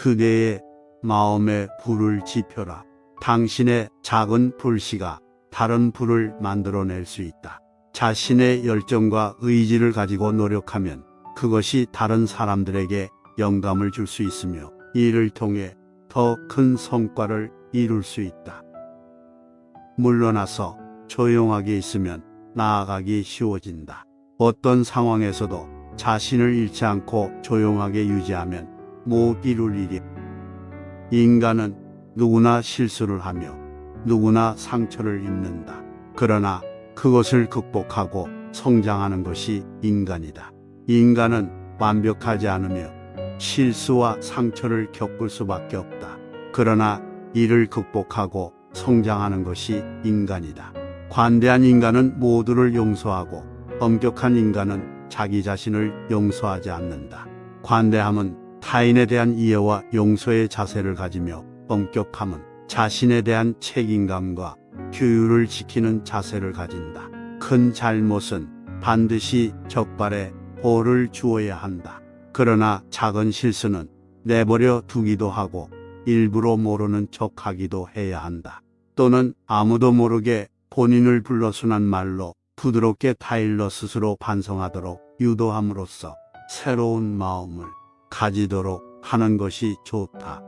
그대의 마음에 불을 지펴라. 당신의 작은 불씨가 다른 불을 만들어낼 수 있다. 자신의 열정과 의지를 가지고 노력하면 그것이 다른 사람들에게 영감을 줄 수 있으며 이를 통해 더 큰 성과를 이룰 수 있다. 물러나서 조용하게 있으면 나아가기 쉬워진다. 어떤 상황에서도 자신을 잃지 않고 조용하게 유지하면 못 이룰 일이 인간은 누구나 실수를 하며 누구나 상처를 입는다. 그러나 그것을 극복하고 성장하는 것이 인간이다. 인간은 완벽하지 않으며 실수와 상처를 겪을 수밖에 없다. 그러나 이를 극복하고 성장하는 것이 인간이다. 관대한 인간은 모두를 용서하고 엄격한 인간은 자기 자신을 용서하지 않는다. 관대함은 타인에 대한 이해와 용서의 자세를 가지며 엄격함은 자신에 대한 책임감과 규율을 지키는 자세를 가진다. 큰 잘못은 반드시 적발에 벌을 주어야 한다. 그러나 작은 실수는 내버려 두기도 하고 일부러 모르는 척 하기도 해야 한다. 또는 아무도 모르게 본인을 불러순한 말로 부드럽게 타일러 스스로 반성하도록 유도함으로써 새로운 마음을 가지도록 하는 것이 좋다.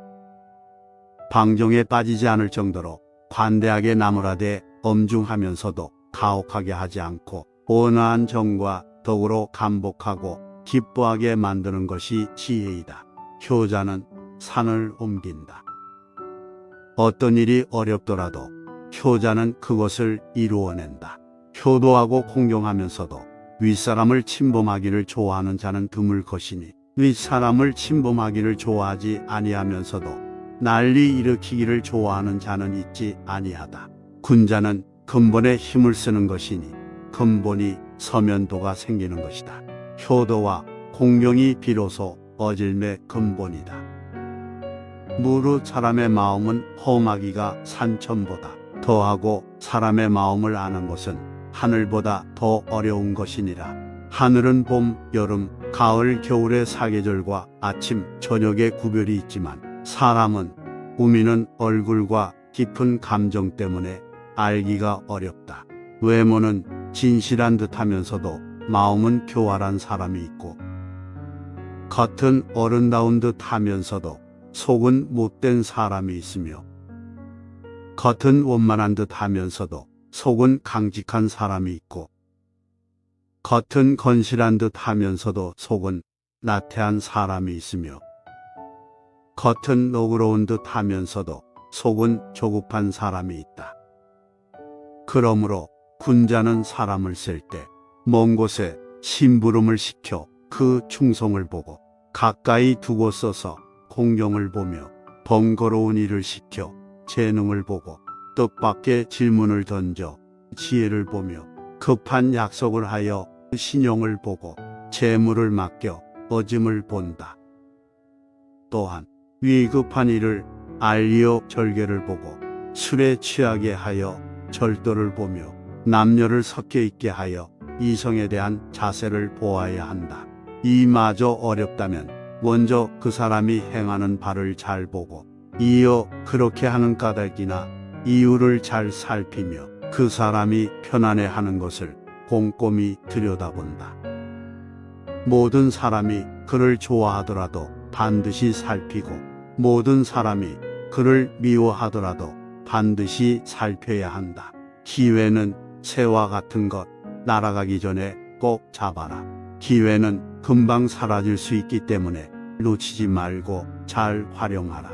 방종에 빠지지 않을 정도로 관대하게 나무라되 엄중하면서도 가혹하게 하지 않고 온화한 정과 덕으로 감복하고 기뻐하게 만드는 것이 지혜이다. 효자는 산을 옮긴다. 어떤 일이 어렵더라도 효자는 그것을 이루어낸다. 효도하고 공경하면서도 윗사람을 침범하기를 좋아하는 자는 드물 것이니 윗사람을 침범하기를 좋아하지 아니하면서도 난리 일으키기를 좋아하는 자는 있지 아니하다. 군자는 근본에 힘을 쓰는 것이니 근본이 서면도가 생기는 것이다. 효도와 공경이 비로소 어질매 근본이다. 무릇 사람의 마음은 험하기가 산천보다 더하고 사람의 마음을 아는 것은 하늘보다 더 어려운 것이니라. 하늘은 봄, 여름, 가을, 겨울의 사계절과 아침, 저녁의 구별이 있지만 사람은 꾸미는 얼굴과 깊은 감정 때문에 알기가 어렵다. 외모는 진실한 듯 하면서도 마음은 교활한 사람이 있고 겉은 어른다운 듯 하면서도 속은 못된 사람이 있으며 겉은 원만한 듯 하면서도 속은 강직한 사람이 있고 겉은 건실한 듯 하면서도 속은 나태한 사람이 있으며 겉은 너그러운 듯 하면서도 속은 조급한 사람이 있다. 그러므로 군자는 사람을 쓸 때 먼 곳에 심부름을 시켜 그 충성을 보고 가까이 두고 써서 공경을 보며 번거로운 일을 시켜 재능을 보고 뜻밖의 질문을 던져 지혜를 보며 급한 약속을 하여 신용을 보고 재물을 맡겨 어짐을 본다. 또한 위급한 일을 알리오 절개를 보고 술에 취하게 하여 절도를 보며 남녀를 섞여 있게 하여 이성에 대한 자세를 보아야 한다. 이마저 어렵다면 먼저 그 사람이 행하는 바를 잘 보고 이어 그렇게 하는 까닭이나 이유를 잘 살피며 그 사람이 편안해 하는 것을 꼼꼼히 들여다본다. 모든 사람이 그를 좋아하더라도 반드시 살피고 모든 사람이 그를 미워하더라도 반드시 살펴야 한다. 기회는 새와 같은 것 날아가기 전에 꼭 잡아라. 기회는 금방 사라질 수 있기 때문에 놓치지 말고 잘 활용하라.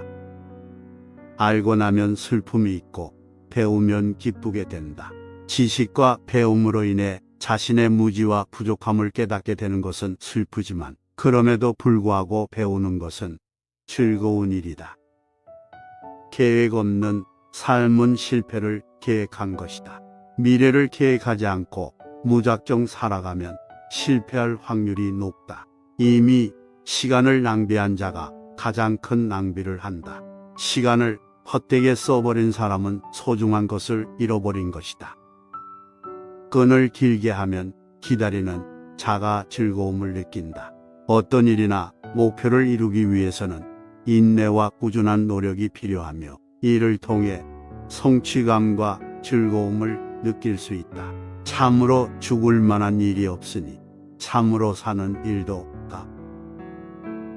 알고 나면 슬픔이 있고 배우면 기쁘게 된다. 지식과 배움으로 인해 자신의 무지와 부족함을 깨닫게 되는 것은 슬프지만 그럼에도 불구하고 배우는 것은 즐거운 일이다. 계획 없는 삶은 실패를 계획한 것이다. 미래를 계획하지 않고 무작정 살아가면 실패할 확률이 높다. 이미 시간을 낭비한 자가 가장 큰 낭비를 한다. 시간을 헛되게 써버린 사람은 소중한 것을 잃어버린 것이다. 끈을 길게 하면 기다리는 자가 즐거움을 느낀다. 어떤 일이나 목표를 이루기 위해서는 인내와 꾸준한 노력이 필요하며 이를 통해 성취감과 즐거움을 느낄 수 있다. 참으로 죽을 만한 일이 없으니 참으로 사는 일도 없다.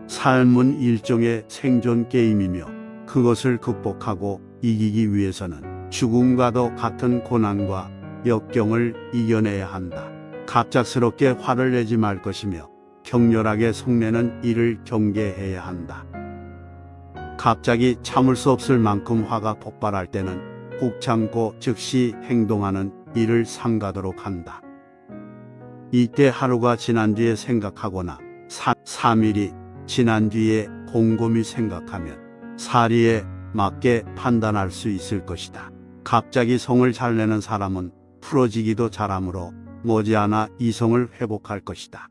삶은 일종의 생존 게임이며 그것을 극복하고 이기기 위해서는 죽음과도 같은 고난과 역경을 이겨내야 한다. 갑작스럽게 화를 내지 말 것이며 격렬하게 속내는 이를 경계해야 한다. 갑자기 참을 수 없을 만큼 화가 폭발할 때는 꾹 참고 즉시 행동하는 일을 삼가도록 한다. 이때 하루가 지난 뒤에 생각하거나 3, 일이 지난 뒤에 곰곰이 생각하면 사리에 맞게 판단할 수 있을 것이다. 갑자기 성을 잘 내는 사람은 풀어지기도 잘하므로 머지않아 이성을 회복할 것이다.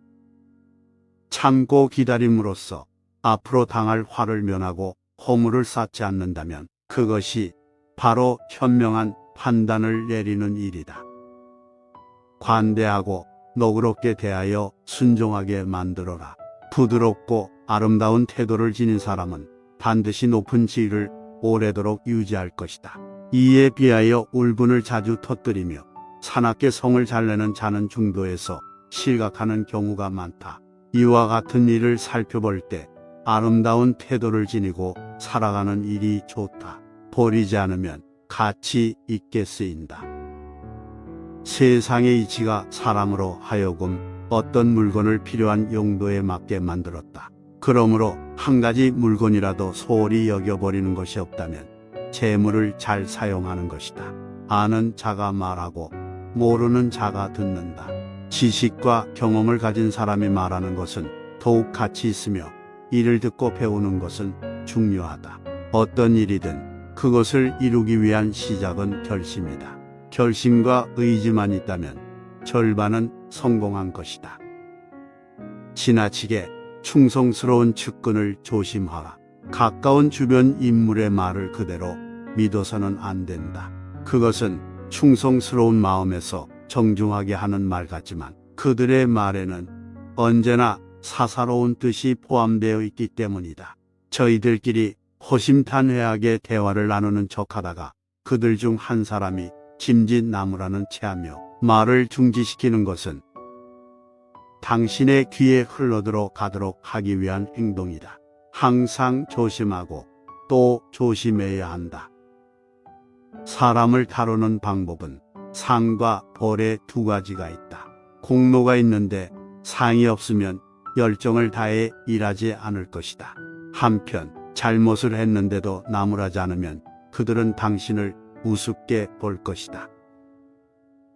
참고 기다림으로써 앞으로 당할 화를 면하고 허물을 쌓지 않는다면 그것이 바로 현명한 판단을 내리는 일이다. 관대하고 너그럽게 대하여 순종하게 만들어라. 부드럽고 아름다운 태도를 지닌 사람은 반드시 높은 지위를 오래도록 유지할 것이다. 이에 비하여 울분을 자주 터뜨리며 사납게 성을 잘 내는 자는 중도에서 실각하는 경우가 많다. 이와 같은 일을 살펴볼 때 아름다운 태도를 지니고 살아가는 일이 좋다. 버리지 않으면 가치 있게 쓰인다. 세상의 이치가 사람으로 하여금 어떤 물건을 필요한 용도에 맞게 만들었다. 그러므로 한 가지 물건이라도 소홀히 여겨버리는 것이 없다면 재물을 잘 사용하는 것이다. 아는 자가 말하고 모르는 자가 듣는다. 지식과 경험을 가진 사람이 말하는 것은 더욱 가치 있으며 이를 듣고 배우는 것은 중요하다. 어떤 일이든 그것을 이루기 위한 시작은 결심이다. 결심과 의지만 있다면 절반은 성공한 것이다. 지나치게 충성스러운 측근을 조심하라. 가까운 주변 인물의 말을 그대로 믿어서는 안 된다. 그것은 충성스러운 마음에서 정중하게 하는 말 같지만 그들의 말에는 언제나 사사로운 뜻이 포함되어 있기 때문이다. 저희들끼리 호심탄회하게 대화를 나누는 척하다가 그들 중 한 사람이 짐짓나무라는 채하며 말을 중지시키는 것은 당신의 귀에 흘러들어 가도록 하기 위한 행동이다. 항상 조심하고 또 조심해야 한다. 사람을 다루는 방법은 상과 벌의 두 가지가 있다. 공로가 있는데 상이 없으면 열정을 다해 일하지 않을 것이다. 한편 잘못을 했는데도 나무라지 않으면 그들은 당신을 우습게 볼 것이다.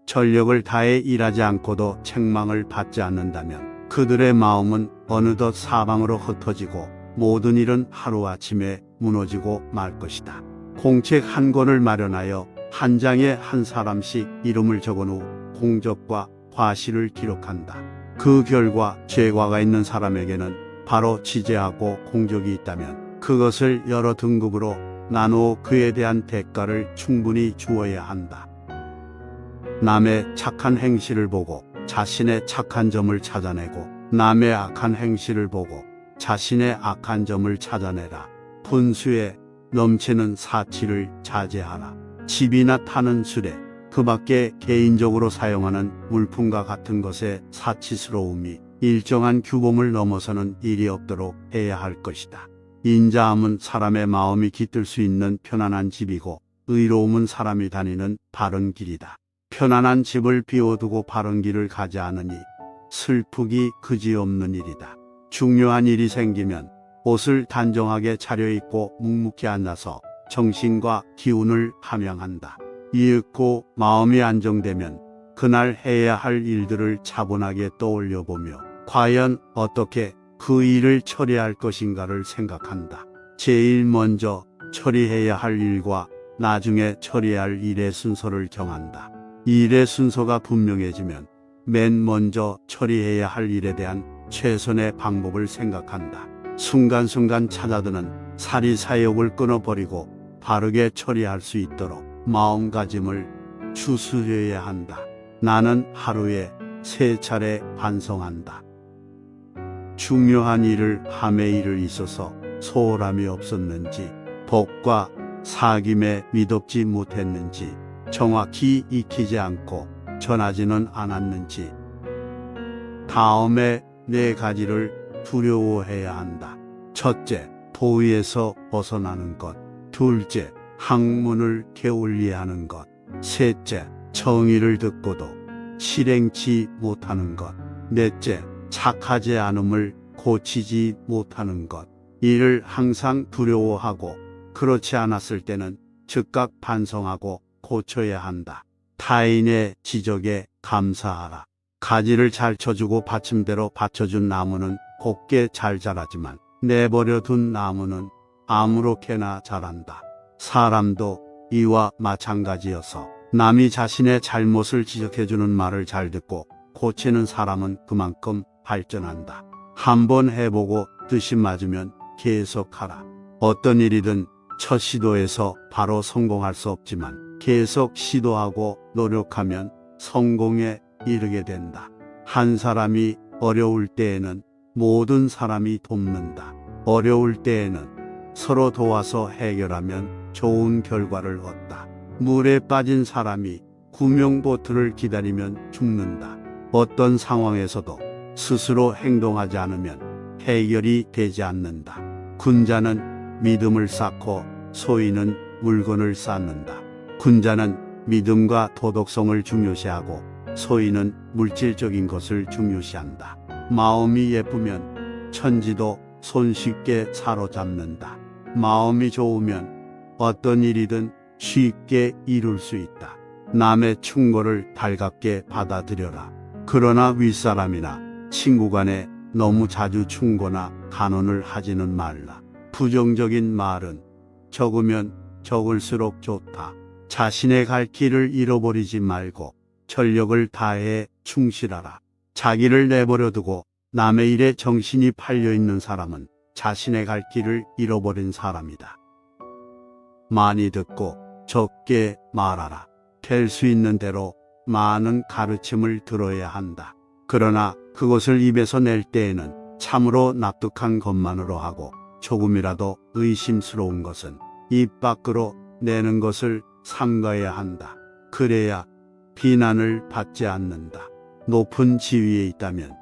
전력을 다해 일하지 않고도 책망을 받지 않는다면 그들의 마음은 어느덧 사방으로 흩어지고 모든 일은 하루아침에 무너지고 말 것이다. 공책 한 권을 마련하여 한 장에 한 사람씩 이름을 적은 후 공적과 과실을 기록한다. 그 결과 죄과가 있는 사람에게는 바로 지재하고 공적이 있다면 그것을 여러 등급으로 나누어 그에 대한 대가를 충분히 주어야 한다. 남의 착한 행실을 보고 자신의 착한 점을 찾아내고 남의 악한 행실을 보고 자신의 악한 점을 찾아내라. 분수에 넘치는 사치를 자제하라. 집이나 타는 술에 그 밖에 개인적으로 사용하는 물품과 같은 것의 사치스러움이 일정한 규범을 넘어서는 일이 없도록 해야 할 것이다. 인자함은 사람의 마음이 깃들 수 있는 편안한 집이고 의로움은 사람이 다니는 바른 길이다. 편안한 집을 비워두고 바른 길을 가지 않으니 슬프기 그지없는 일이다. 중요한 일이 생기면 옷을 단정하게 차려입고 묵묵히 앉아서 정신과 기운을 함양한다. 이윽고 마음이 안정되면 그날 해야 할 일들을 차분하게 떠올려 보며 과연 어떻게 그 일을 처리할 것인가를 생각한다. 제일 먼저 처리해야 할 일과 나중에 처리할 일의 순서를 정한다. 일의 순서가 분명해지면 맨 먼저 처리해야 할 일에 대한 최선의 방법을 생각한다. 순간순간 찾아드는 사리사욕을 끊어버리고 바르게 처리할 수 있도록 마음가짐을 추스려야 한다. 나는 하루에 세 차례 반성한다. 중요한 일을 함의 일을 있어서 소홀함이 없었는지, 복과 사김에 미덥지 못했는지, 정확히 익히지 않고 전하지는 않았는지, 다음에 네 가지를 두려워해야 한다. 첫째, 도의에서 벗어나는 것. 둘째, 학문을 게을리하는 것. 셋째, 정의를 듣고도 실행치 못하는 것. 넷째, 착하지 않음을 고치지 못하는 것. 이를 항상 두려워하고 그렇지 않았을 때는 즉각 반성하고 고쳐야 한다. 타인의 지적에 감사하라. 가지를 잘 쳐주고 받침대로 받쳐준 나무는 곱게 잘 자라지만 내버려 둔 나무는 아무렇게나 자란다. 사람도 이와 마찬가지여서 남이 자신의 잘못을 지적해주는 말을 잘 듣고 고치는 사람은 그만큼 발전한다. 한번 해보고 뜻이 맞으면 계속하라. 어떤 일이든 첫 시도에서 바로 성공할 수 없지만 계속 시도하고 노력하면 성공에 이르게 된다. 한 사람이 어려울 때에는 모든 사람이 돕는다. 어려울 때에는 서로 도와서 해결하면 좋은 결과를 얻다. 물에 빠진 사람이 구명보트를 기다리면 죽는다. 어떤 상황에서도 스스로 행동하지 않으면 해결이 되지 않는다. 군자는 믿음을 쌓고 소인은 물건을 쌓는다. 군자는 믿음과 도덕성을 중요시하고 소인은 물질적인 것을 중요시한다. 마음이 예쁘면 천지도 손쉽게 사로잡는다. 마음이 좋으면 어떤 일이든 쉽게 이룰 수 있다. 남의 충고를 달갑게 받아들여라. 그러나 윗사람이나 친구 간에 너무 자주 충고나 간언을 하지는 말라. 부정적인 말은 적으면 적을수록 좋다. 자신의 갈 길을 잃어버리지 말고 전력을 다해 충실하라. 자기를 내버려 두고 남의 일에 정신이 팔려 있는 사람은 자신의 갈 길을 잃어버린 사람이다. 많이 듣고 적게 말하라. 될 수 있는 대로 많은 가르침을 들어야 한다. 그러나 그것을 입에서 낼 때에는 참으로 납득한 것만으로 하고 조금이라도 의심스러운 것은 입 밖으로 내는 것을 삼가야 한다. 그래야 비난을 받지 않는다. 높은 지위에 있다면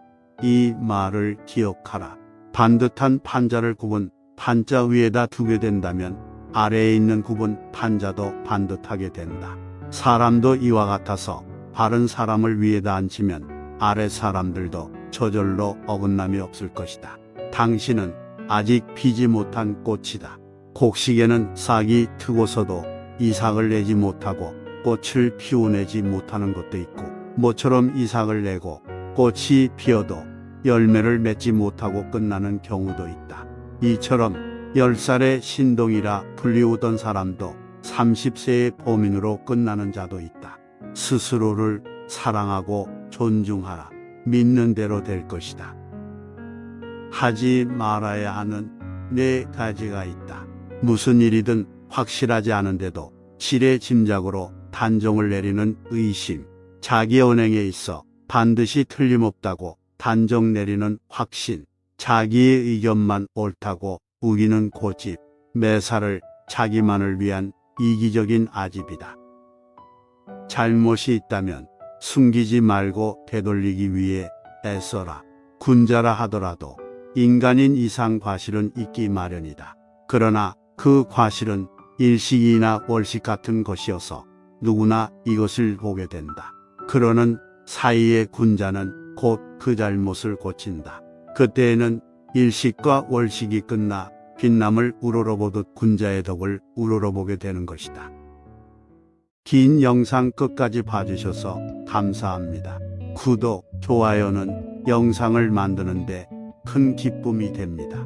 이 말을 기억하라. 반듯한 판자를 굽은 판자 위에다 두게 된다면 아래에 있는 굽은 판자도 반듯하게 된다. 사람도 이와 같아서 바른 사람을 위에다 앉히면 아래 사람들도 저절로 어긋남이 없을 것이다. 당신은 아직 피지 못한 꽃이다. 곡식에는 싹이 트고서도 이삭을 내지 못하고 꽃을 피워내지 못하는 것도 있고 모처럼 이삭을 내고 꽃이 피어도 열매를 맺지 못하고 끝나는 경우도 있다. 이처럼 10살의 신동이라 불리우던 사람도 30세의 범인으로 끝나는 자도 있다. 스스로를 사랑하고 존중하라. 믿는 대로 될 것이다. 하지 말아야 하는 네 가지가 있다. 무슨 일이든 확실하지 않은데도 지레 짐작으로 단정을 내리는 의심, 자기 언행에 있어 반드시 틀림없다고 단정 내리는 확신, 자기의 의견만 옳다고 우기는 고집, 매사를 자기만을 위한 이기적인 아집이다. 잘못이 있다면 숨기지 말고 되돌리기 위해 애써라. 군자라 하더라도 인간인 이상 과실은 있기 마련이다. 그러나 그 과실은 일식이나 월식 같은 것이어서 누구나 이것을 보게 된다. 그러는 사이의 군자는 곧 그 잘못을 고친다. 그때에는 일식과 월식이 끝나 빛남을 우러러보듯 군자의 덕을 우러러보게 되는 것이다. 긴 영상 끝까지 봐주셔서 감사합니다. 구독, 좋아요는 영상을 만드는데 큰 기쁨이 됩니다.